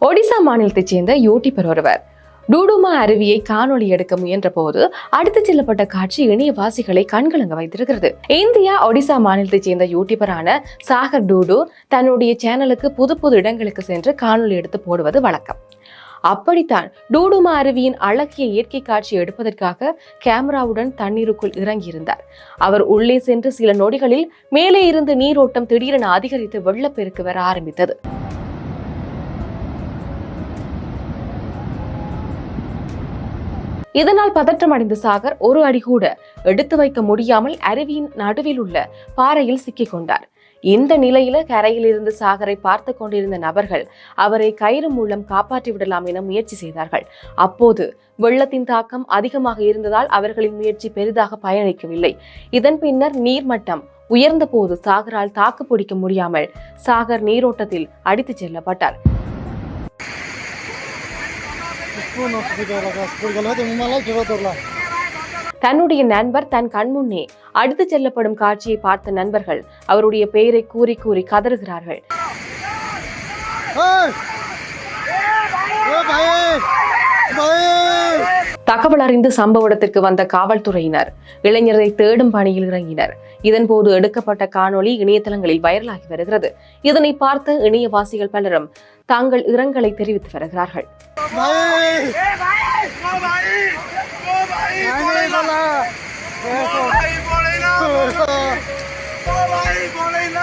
ஒடிசா மாநிலத்தைச் சேர்ந்த யூடியூபர் ஒருவர். டூடுமா அருவியை காணொளி எடுக்க முயன்ற போது அடுத்து செல்லப்பட்ட காட்சி இணையவாசிகளை கண்கலங்க வைத்திருக்கிறது. இந்தியா ஒடிசா மாநிலத்தைச் சேர்ந்த யூடியூபரான சாகர் டூடு தன்னுடைய சேனலுக்கு புது புது இடங்களுக்கு சென்று காணொளி எடுத்து போடுவது வழக்கம். அப்படித்தான் டூடுமா அருவியின் அழகிய இயற்கை காட்சி எடுப்பதற்காக கேமராவுடன் தண்ணீருக்குள் இறங்கியிருந்தார். அவர் உள்ளே சென்று சில நொடிகளில் மேலே இருந்து நீரோட்டம் திடீரென அதிகரித்து வெள்ளப்பெருக்கு வர ஆரம்பித்தது. இதனால் பதற்றம் அடைந்த சாகர் ஒரு அடி கூட எடுத்து வைக்க முடியாமல் அருவியின் நடுவில் உள்ள பாறையில் சிக்கிக் கொண்டார். இந்த நிலையில கரையில் இருந்து சாகரை பார்த்து கொண்டிருந்த நபர்கள் அவரை கயிறு மூலம் காப்பாற்றி விடலாம் என முயற்சி செய்தார்கள். அப்போது வெள்ளத்தின் தாக்கம் அதிகமாக இருந்ததால் அவர்களின் முயற்சி பெரிதாக பயனளிக்கவில்லை. இதன் பின்னர் நீர்மட்டம் உயர்ந்த போது சாகரால் தாக்கு பிடிக்க முடியாமல் சாகர் நீரோட்டத்தில் அடித்துச் செல்லப்பட்டார். தன்னுடைய நண்பர் தன் கண்முன்னே அடுத்து செல்லப்படும் காட்சியை பார்த்த நண்பர்கள் அவருடைய பெயரை கூறி கூறி கதறுகிறார்கள். தகவல் அறிந்து சம்பவ இடத்திற்கு வந்த காவல்துறையினர் இளைஞரை தேடும் பணியில் இறங்கினர். இதன்போது எடுக்கப்பட்ட காணொளி இணையதளங்களில் வைரலாகி வருகிறது. இதனை பார்த்த இணையவாசிகள் பலரும் தாங்கள் இரங்கலை தெரிவித்து வருகிறார்கள். भाई नहीं बोला भाई बोले ना ओ भाई बोले ना